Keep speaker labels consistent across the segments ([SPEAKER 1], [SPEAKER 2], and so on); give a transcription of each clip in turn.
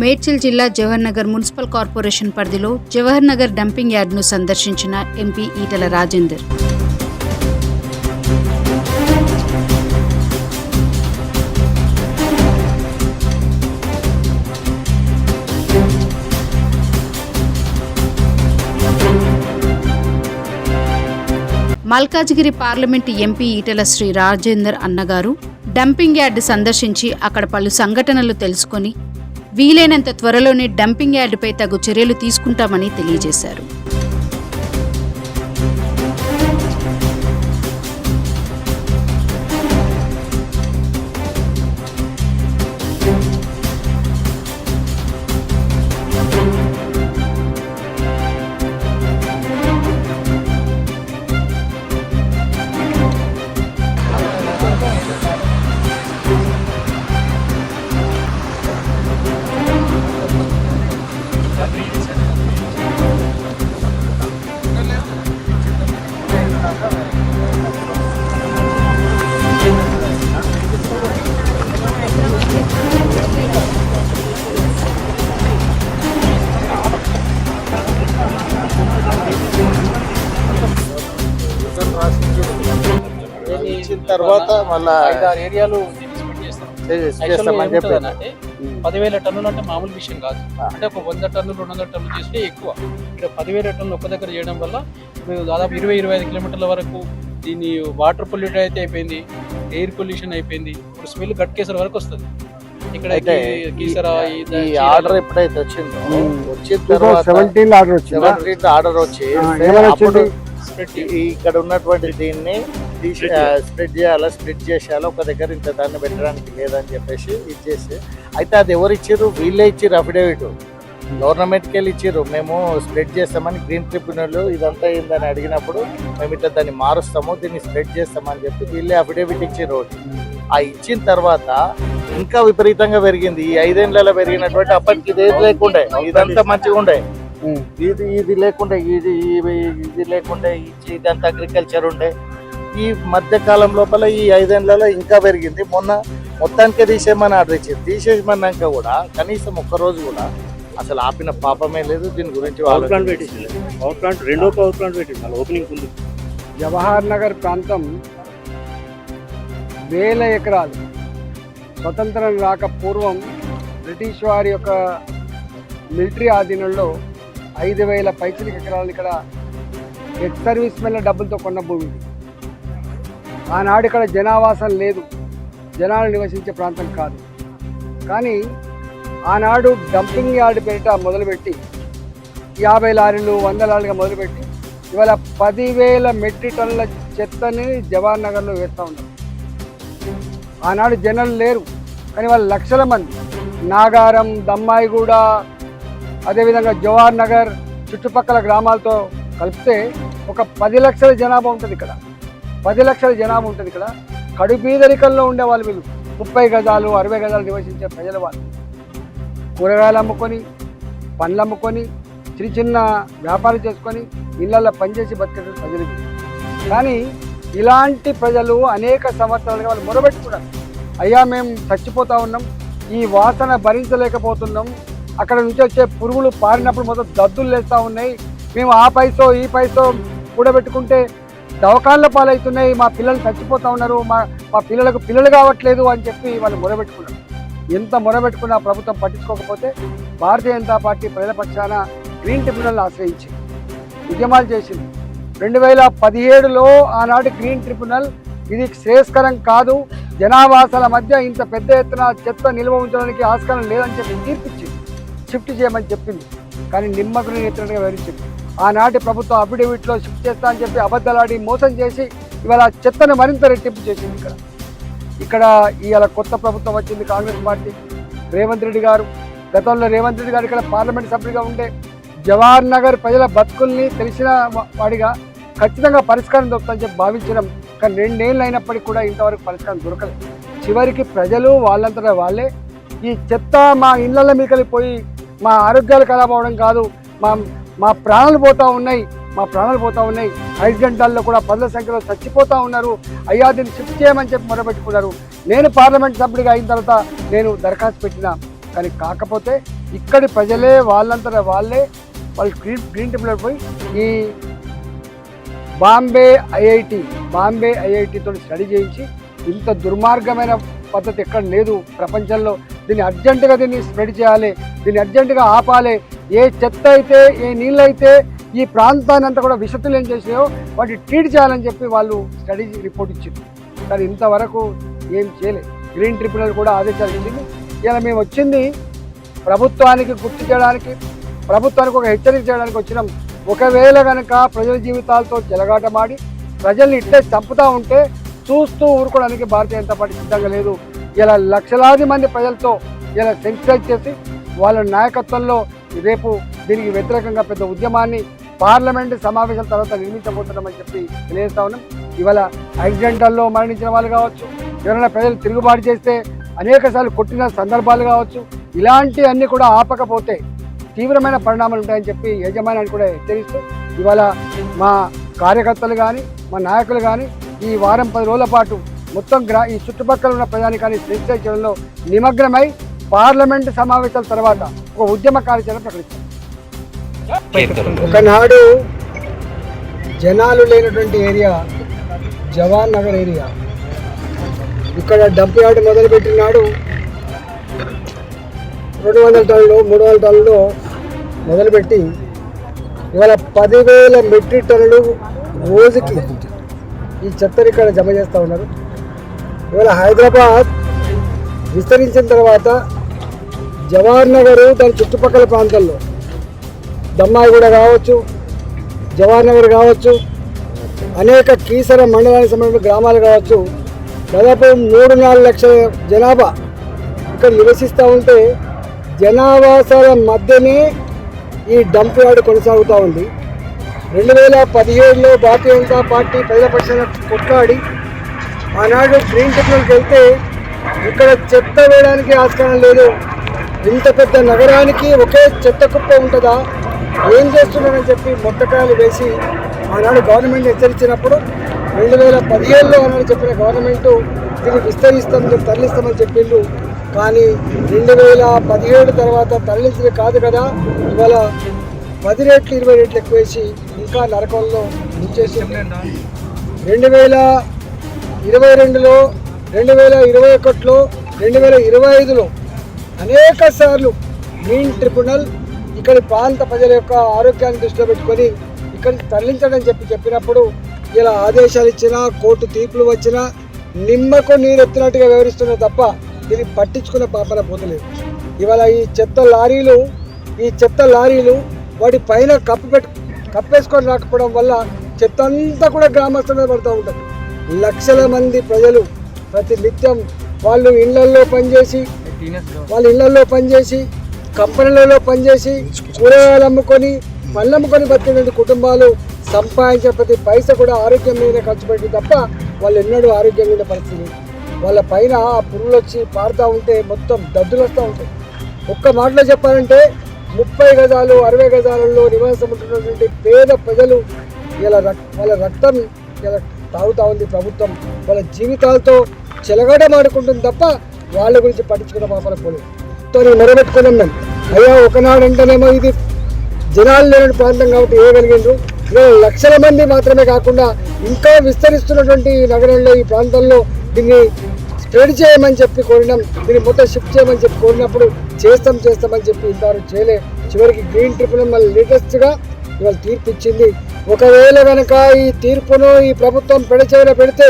[SPEAKER 1] మేడ్చల్ జిల్లా Jawahar Nagar municipal corporation పరిధిలో Jawahar Nagar dumping యార్డ్ను సందర్శించిన MP Etela Rajender. Malkajgiri parliament MP Etela Shri Rajender అన్నగారు డంపింగ్ యార్డ్ సందర్శించి అక్కడ పలు సంఘటనలు తెలుసుకొని వీలైనంత త్వరలోనే డంపింగ్ యార్డుపై తగు చర్యలు తీసుకుంటామని తెలియజేశారు.
[SPEAKER 2] తర్వాత మళ్ళా
[SPEAKER 3] ఐదారు ఏరియాలు
[SPEAKER 2] చేస్తామని చెప్పి
[SPEAKER 3] పదివేల టన్నులు అంటే మామూలు విషయం కాదు. అంటే ఒక వంద టన్నులు రెండు వందల టన్నులు చేస్తే ఎక్కువ. ఇక్కడ పదివేల టన్నులు ఒక్క దగ్గర చేయడం వల్ల మేము దాదాపు ఇరవై ఇరవై ఐదు కిలోమీటర్ల వరకు దీన్ని వాటర్ పొల్యూట్ అయితే అయిపోయింది ఎయిర్ పొల్యూషన్ అయిపోయింది. ఇప్పుడు స్మెల్ గట్కేసర్ వరకు వస్తుంది. ఇక్కడ ఈ
[SPEAKER 2] ఆర్డర్ ఎప్పుడైతే వచ్చిందో. వచ్చిన తర్వాత
[SPEAKER 4] సెవెంటీన్ ఆర్డర్ వచ్చిందా?
[SPEAKER 2] ఆర్డర్ వచ్చి ఇక్కడ ఉన్నటువంటి దీన్ని స్ప్రెడ్ చేయాలా? స్ప్రెడ్ చేసేయాలా? ఒక దగ్గర ఇంత దాన్ని పెట్టడానికి లేదని చెప్పేసి ఇచ్చేసి అయితే అది ఎవరు ఇచ్చారు? వీళ్ళే ఇచ్చారు అఫిడేవిట్ గవర్నమెంట్కి వెళ్ళి ఇచ్చారు. మేము స్ప్రెడ్ చేస్తామని గ్రీన్ ట్రిబ్యునల్ ఇదంతా ఏందని అడిగినప్పుడు మేము ఇట్లా దాన్ని మారుస్తాము దీన్ని స్ప్రెడ్ చేస్తామని చెప్పి వీళ్ళే అఫిడేవిట్ ఇచ్చారు. ఆ ఇచ్చిన తర్వాత ఇంకా విపరీతంగా పెరిగింది. ఈ ఐదేళ్ళలో పెరిగినటువంటి అప్పటికి ఇది లేకుండే. ఇదంతా మంచిగా ఉండే. ఇది ఇది లేకుండే. ఇది ఇది లేకుండే. ఇది ఇదంతా అగ్రికల్చర్ ఉండే. ఈ మధ్య కాలం లోపల ఈ ఐదేళ్ళలో ఇంకా పెరిగింది. మొన్న మొత్తానికే తీసేయమని ఆర్డర్ ఇచ్చింది. తీసేయమన్నాక కూడా కనీసం ఒక్క రోజు కూడా అసలు ఆపిన పాపమే లేదు. దీని గురించి
[SPEAKER 5] పవర్ ప్లాంట్. పెట్టింది. పవర్ ప్లాంట్ రెండో పవర్ ప్లాంట్ పెట్టింది. ఓపెనింగ్ ఉంది
[SPEAKER 4] జవహర్ నగర్ ప్రాంతం వేల ఎకరాలు. స్వతంత్రం రాక పూర్వం బ్రిటిష్ వారి యొక్క మిలిటరీ ఆధీనంలో ఐదు వేల పైచిలిక ఎకరాలు ఇక్కడ ఎక్స్ సర్వీస్ మెల్ల డబ్బులతో కొన్న భూమి. ఆనాడు ఇక్కడ జనావాసం లేదు. జనాలు నివసించే ప్రాంతం కాదు. కానీ ఆనాడు డంపింగ్ యార్డ్ పేరిట మొదలుపెట్టి యాభై లారీలు వంద లారీలుగా మొదలుపెట్టి ఇవాళ పదివేల మెట్రిక్ టన్నుల చెత్తని జవహర్ నగర్లో వేస్తూ ఉన్నారు. ఆనాడు జనాలు లేరు కానీ వాళ్ళు లక్షల మంది. నాగారం దమ్మాయిగూడ అదేవిధంగా జవహర్ నగర్ చుట్టుపక్కల గ్రామాలతో కలిపితే ఒక పది లక్షల జనాభా ఉంటుంది ఇక్కడ. పది లక్షల జనాభా ఉంటుంది ఇక్కడ. కడుపీదరికల్లో ఉండే వాళ్ళు వీళ్ళు. ముప్పై గజాలు అరవై గజాలు నివసించే ప్రజల వాళ్ళు. కూరగాయలు అమ్ముకొని పండ్లు అమ్ముకొని చిన్న చిన్న వ్యాపారం చేసుకొని ఇళ్ళల్లో పనిచేసి బతికే ప్రజలు కానీ ఇలాంటి ప్రజలు అనేక సంవత్సరాలుగా వాళ్ళు మొరబెట్టుకున్నారు. అయ్యా మేము చచ్చిపోతూ ఉన్నాం. ఈ వాసన భరించలేకపోతున్నాం. అక్కడ నుంచి వచ్చే పురుగులు పారినప్పుడు మొత్తం దద్దులు లేస్తూ ఉన్నాయి. మేము ఆ పైసో ఈ పైసో కూడబెట్టుకుంటే దవకాళ్ళ పాలవుతున్నాయి మా పిల్లలు చచ్చిపోతా ఉన్నారు మా మా పిల్లలకు పిల్లలు కావట్లేదు అని చెప్పి వాళ్ళు మొరబెట్టుకున్నారు ఎంత మొరబెట్టుకున్నా ప్రభుత్వం పట్టించుకోకపోతే భారతీయ జనతా పార్టీ ప్రజల పక్షాన గ్రీన్ ట్రిబ్యునల్ ఆశ్రయించింది. ఉద్యమాలు చేసింది. రెండు వేల పదిహేడులో ఆనాటి గ్రీన్ ట్రిబ్యునల్ ఇది శ్రేయస్కరం కాదు జనావాసాల మధ్య ఇంత పెద్ద ఎత్తున చెత్త నిల్వ ఉంచడానికి ఆస్కారం లేదని చెప్పి తీర్పిచ్చింది. షిఫ్ట్ చేయమని చెప్పింది. కానీ నిమ్మకుని ఎత్తునట్టుగా వివరించింది ఆనాటి ప్రభుత్వం అఫిడవిట్లో షిఫ్ట్ చేస్తా అని చెప్పి అబద్ధాలాడి మోసం చేసి ఇవాళ చెత్తను మరింత రెట్టింపు చేసింది ఇక్కడ. ఇక్కడ ఇవాళ కొత్త ప్రభుత్వం వచ్చింది కాంగ్రెస్ పార్టీ. రేవంత్ రెడ్డి గారు గతంలో రేవంత్ రెడ్డి గారు ఇక్కడ పార్లమెంట్ సభ్యుడిగా ఉండే జవహర్ నగర్ ప్రజల బతుకుల్ని తెలిసిన వాడిగా ఖచ్చితంగా పరిష్కారం దొరుకుతుందని చెప్పి భావించడం కానీ రెండేళ్ళు అయినప్పటికీ కూడా ఇంతవరకు పరిష్కారం దొరకలేదు. చివరికి ప్రజలు వాళ్ళంతటా వాళ్ళే. ఈ చెత్త మా ఇళ్ళ మీదకి పోయి మా ఆరోగ్యాలు ఖరాబ్ అవడం కాదు మా మా ప్రాణాలు పోతూ ఉన్నాయి. మా ప్రాణాలు పోతూ ఉన్నాయి. ఐదు కూడా పదుల సంఖ్యలో చచ్చిపోతూ ఉన్నారు. అయ్యా దీన్ని షిఫ్ట్ చేయమని చెప్పి మొరబెట్టుకున్నారు నేను పార్లమెంట్ సభ్యుడిగా అయిన తర్వాత నేను దరఖాస్తు పెట్టిన. కానీ కాకపోతే ఇక్కడి ప్రజలే వాళ్ళంతా వాళ్ళే వాళ్ళు గ్రీన్ గ్రీన్ ట్రిబ్యునల్ పోయి ఈ బాంబే ఐఐటి బాంబే ఐఐటితో స్టడీ చేయించి ఇంత దుర్మార్గమైన పద్ధతి ఎక్కడ లేదు ప్రపంచంలో. దీన్ని అర్జెంటుగా దీన్ని స్ప్రెడ్ చేయాలి. దీన్ని అర్జెంటుగా ఆపాలి. ఏ చెత్త అయితే ఏ నీళ్ళు అయితే ఈ ప్రాంతాన్ని అంతా కూడా విషతులు ఏం చేసినాయో వాటి ట్రీట్ చేయాలని చెప్పి వాళ్ళు స్టడీ రిపోర్ట్ ఇచ్చింది కానీ ఇంతవరకు ఏం చేయలేదు. గ్రీన్ ట్రిబ్యునల్ కూడా ఆదేశాలు ఇచ్చింది ఇలా మేము వచ్చింది ప్రభుత్వానికి గుర్తు చేయడానికి ప్రభుత్వానికి ఒక హెచ్చరిక చేయడానికి వచ్చినాం. ఒకవేళ కనుక ప్రజల జీవితాలతో చెలగాటమాడి ప్రజల్ని ఇట్టే చంపుతూ ఉంటే చూస్తూ ఊరుకోవడానికి భారతీయ జనతా పార్టీ సిద్ధంగా లేదు. ఇలా లక్షలాది మంది ప్రజలతో ఇలా సెన్సిటైజ్ చేసి వాళ్ళ నాయకత్వంలో రేపు దీనికి వ్యతిరేకంగా పెద్ద ఉద్యమాన్ని పార్లమెంట్ సమావేశాల తర్వాత నిర్మించబోతున్నామని చెప్పి తెలియజేస్తా ఉన్నాం. ఇవాళ యాక్సిడెంటల్లో మరణించిన వాళ్ళు కావచ్చు ఎవరైనా ప్రజలు తిరుగుబాటు చేస్తే అనేక సార్లు కొట్టిన సందర్భాలు కావచ్చు ఇలాంటి అన్ని కూడా ఆపకపోతే తీవ్రమైన పరిణామాలు ఉంటాయని చెప్పి యజమానాన్ని కూడా హెచ్చరిస్తూ ఇవాళ మా కార్యకర్తలు కానీ మా నాయకులు కానీ ఈ వారం పది రోజుల పాటు మొత్తం గ్రా ఈ చుట్టుపక్కల ఉన్న ప్రజానికాన్ని సెన్సిటైజ్ చేయడంలో నిమగ్నమై పార్లమెంట్ సమావేశాల తర్వాత ఒక ఉద్యమ కార్యాచరణ ప్రకటించారు. ఒకనాడు జనాలు లేనటువంటి ఏరియా జవాన్ నగర్ ఏరియా. ఇక్కడ డంప్ యార్డ్ మొదలుపెట్టినాడు. రెండు వందల టన్నులు మూడు వందల టన్నులు మొదలుపెట్టి ఇవాళ పదివేల మెట్రిక్ టన్నులు రోజుకి ఈ చెత్తని ఇక్కడ జమ చేస్తూ ఉన్నారు. ఇవాళ హైదరాబాద్ విస్తరించిన తర్వాత జవహర్ నగర్ దాని చుట్టుపక్కల ప్రాంతాల్లో దమ్మాయిగూడ కావచ్చు జవహర్ నగర్ కావచ్చు అనేక కీసర మండలానికి సంబంధించిన గ్రామాలు కావచ్చు దాదాపు మూడు నాలుగు లక్షల జనాభా ఇక్కడ నివసిస్తూ ఉంటే జనావాసాల మధ్యనే ఈ డంప్ యార్డ్ కొనసాగుతూ ఉంది. రెండు వేల పదిహేడులో భారతీయ జనతా పార్టీ ప్రజల పక్షాన కొట్లాడి ఆనాడు గ్రీన్ టెక్నాలజీకి వెళ్తే ఇక్కడ చెత్త వేయడానికి ఆస్కారం లేదు. ఇంత పెద్ద నగరానికి ఒకే చెత్త కుప్ప ఉంటుందా? ఏం చేస్తున్నారని చెప్పి మొట్టకాయలు వేసి ఆనాడు గవర్నమెంట్ హెచ్చరించినప్పుడు రెండు వేల పదిహేడులో ఆనాడు చెప్పిన గవర్నమెంట్ దీన్ని విస్తరిస్తాం దీన్ని తరలిస్తామని చెప్పిండు కానీ రెండు వేల పదిహేడు తర్వాత తరలించింది కాదు కదా. ఇవాళ పది రేట్లు ఇరవై రేట్లు ఎక్కువ వేసి ఇంకా నరకంలో ముంచేసి రెండు వేల ఇరవై రెండులో రెండు వేల ఇరవై ఒకటిలో రెండు వేల ఇరవై ఐదులో అనేక సార్లు గ్రీన్ ట్రిబ్యునల్ ఇక్కడి ప్రాంత ప్రజల యొక్క ఆరోగ్యాన్ని దృష్టిలో పెట్టుకొని ఇక్కడికి తరలించడం చెప్పి చెప్పినప్పుడు ఇలా ఆదేశాలు ఇచ్చినా కోర్టు తీర్పులు వచ్చినా నిమ్మకు నీరెత్తినట్టుగా వివరిస్తున్న తప్ప ఇది పట్టించుకునే పాపన పోతలేదు ఇవాళ ఈ చెత్త లారీలు ఈ చెత్త లారీలు వాటి పైన కప్పు పెట్టు కప్పేసుకొని రాకపోవడం వల్ల చెత్త అంతా కూడా గ్రామస్తుల మీద పడుతూ ఉంటుంది. లక్షల మంది ప్రజలు ప్రతి నిత్యం వాళ్ళు ఇళ్ళల్లో పనిచేసి వాళ్ళ ఇళ్ళలో పనిచేసి కంపెనీలలో పనిచేసి కూరగాయలు అమ్ముకొని పళ్ళు అమ్ముకొని బతికినటువంటి కుటుంబాలు సంపాదించే ప్రతి పైస కూడా ఆరోగ్యం మీద ఖర్చు పెట్టి తప్ప వాళ్ళు ఎన్నడూ ఆరోగ్యం మీద పరిస్థితి. వాళ్ళ పైన ఆ పురుగులు వచ్చి పారుతూ ఉంటే మొత్తం దద్దులు వస్తూ ఉంటాయి. ఒక్క మాటలో చెప్పాలంటే ముప్పై గజాలు అరవై గజాలలో నివాసం ఉంటున్నటువంటి పేద ప్రజలు ఇలా రక్ వాళ్ళ రక్తం ఇలా తాగుతూ ఉంది ప్రభుత్వం. వాళ్ళ జీవితాలతో చెలగడమాడుకుంటుంది తప్ప వాళ్ళ గురించి పట్టించుకున్న పాపల పోలేదు. తను మొరబెట్టుకున్నాం మేము. అయ్యా ఒకనాడు అంటేనేమో ఇది జనాలు లేని ప్రాంతం కాబట్టి వేయగలిగిండ్రు లక్షల మంది మాత్రమే కాకుండా ఇంకా విస్తరిస్తున్నటువంటి ఈ నగరంలో ఈ ప్రాంతంలో దీన్ని స్ప్రెడ్ చేయమని చెప్పి కోరినాం. దీన్ని మొత్తం షిఫ్ట్ చేయమని చెప్పి కోరినప్పుడు చేస్తాం చేస్తామని చెప్పి ఇంతవరకు చేయలే. చివరికి గ్రీన్ ట్రిబ్యునల్ మళ్ళీ లేటెస్ట్గా ఇవాళ తీర్పు ఇచ్చింది. ఒకవేళ కనుక ఈ తీర్పును ఈ ప్రభుత్వం పెడచేలా పెడితే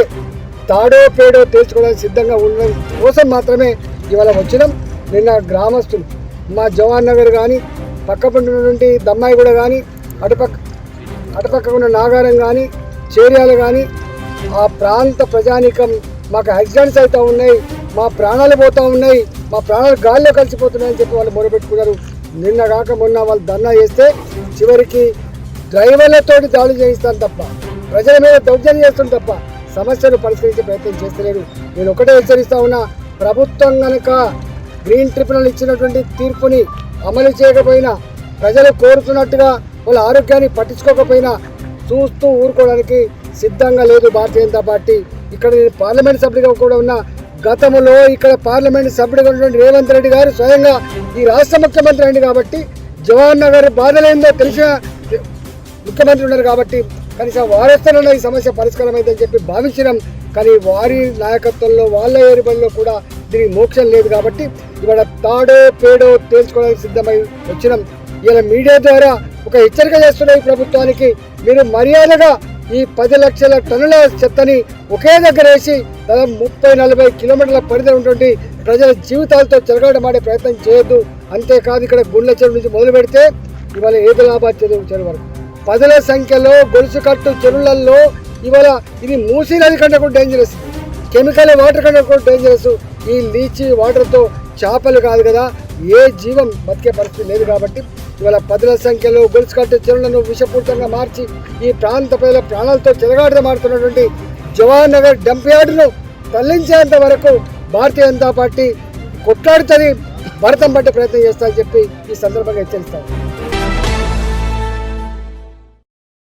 [SPEAKER 4] తాడో పేడో తేల్చుకోవడానికి సిద్ధంగా ఉండడం కోసం మాత్రమే ఇవాళ వచ్చినాం. నిన్న గ్రామస్తులు మా జవాన్ నగర్ కానీ పక్క ఉన్నటువంటి దమ్మాయిగూడ కానీ అటుపక్క అటుపక్క ఉన్న నాగారం కానీ చేర్యాలు కానీ ఆ ప్రాంత ప్రజానీకం మాకు యాక్సిడెంట్స్ అవుతూ ఉన్నాయి మా ప్రాణాలు పోతూ ఉన్నాయి మా ప్రాణాలు గాల్లో కలిసిపోతున్నాయని చెప్పి వాళ్ళు మొరపెట్టుకున్నారు. నిన్న కాక మొన్న వాళ్ళు ధర్నా చేస్తే చివరికి డ్రైవర్లతోటి దాడులు చేయిస్తాను తప్ప ప్రజల మీద దౌర్జన్యం చేస్తాను తప్ప సమస్యను పరిష్కరించే ప్రయత్నం చేస్తలేదు నేను ఒకటే హెచ్చరిస్తా ఉన్నా ప్రభుత్వం కనుక గ్రీన్ ట్రిబ్యునల్ ఇచ్చినటువంటి తీర్పుని అమలు చేయకపోయినా ప్రజలు కోరుతున్నట్టుగా వాళ్ళ ఆరోగ్యాన్ని పట్టించుకోకపోయినా చూస్తూ ఊరుకోవడానికి సిద్ధంగా లేదు భారతీయ జనతా పార్టీ. ఇక్కడ నేను పార్లమెంట్ సభ్యుడిగా కూడా ఉన్న గతంలో ఇక్కడ పార్లమెంట్ సభ్యుడిగా ఉన్నటువంటి రేవంత్ రెడ్డి గారు స్వయంగా ఈ రాష్ట్ర ముఖ్యమంత్రి అయింది కాబట్టి జవహర్ నగర్ బాధలేందో తెలిసిన ముఖ్యమంత్రి ఉన్నారు కాబట్టి కనీసం వారేస్తానన్న ఈ సమస్య పరిష్కారం అయిందని చెప్పి భావించినాం. కానీ వారి నాయకత్వంలో వాళ్ళ ఏరుబడిలో కూడా దీనికి మోక్షం లేదు కాబట్టి ఇవాళ తాడో పేడో తేల్చుకోవడానికి సిద్ధమై వచ్చినాం. ఇలా మీడియా ద్వారా ఒక హెచ్చరిక చేస్తున్న ఈ ప్రభుత్వానికి మీరు మర్యాదగా ఈ పది లక్షల టన్నుల చెత్తని ఒకే దగ్గర వేసి దాదాపు ముప్పై నలభై కిలోమీటర్ల పరిధి ఉన్నటువంటి ప్రజల జీవితాలతో చెలగాటమాడే ప్రయత్నం చేయొద్దు. అంతేకాదు ఇక్కడ గుండె చెరువు నుంచి మొదలు పెడితే ఇవాళ ఏదులాబాద్ చెరువు చెరువు వరకు పదుల సంఖ్యలో గొలుసు కట్టు చెరువులలో ఇవాళ ఇది మూసీ నది కంటే కూడా డేంజరస్ కెమికల్ వాటర్ కంటే కూడా డేంజరస్ ఈ లీచి వాటర్తో చేపలు కాదు కదా ఏ జీవం బతికే పరిస్థితి లేదు కాబట్టి ఇవాళ పదుల సంఖ్యలో గొలుసు కట్టు చెరువులను విషపూరితంగా మార్చి ఈ ప్రాంత ప్రజల ప్రాణాలతో చెలగాటం మారుతున్నటువంటి జవహర్ నగర్ డంప్ యార్డును తరలించేంత వరకు భారతీయ జనతా పార్టీ కొట్లాడుతుంది భరతం పట్టే ప్రయత్నం చేస్తా అని చెప్పి ఈ సందర్భంగా హెచ్చరిస్తాను.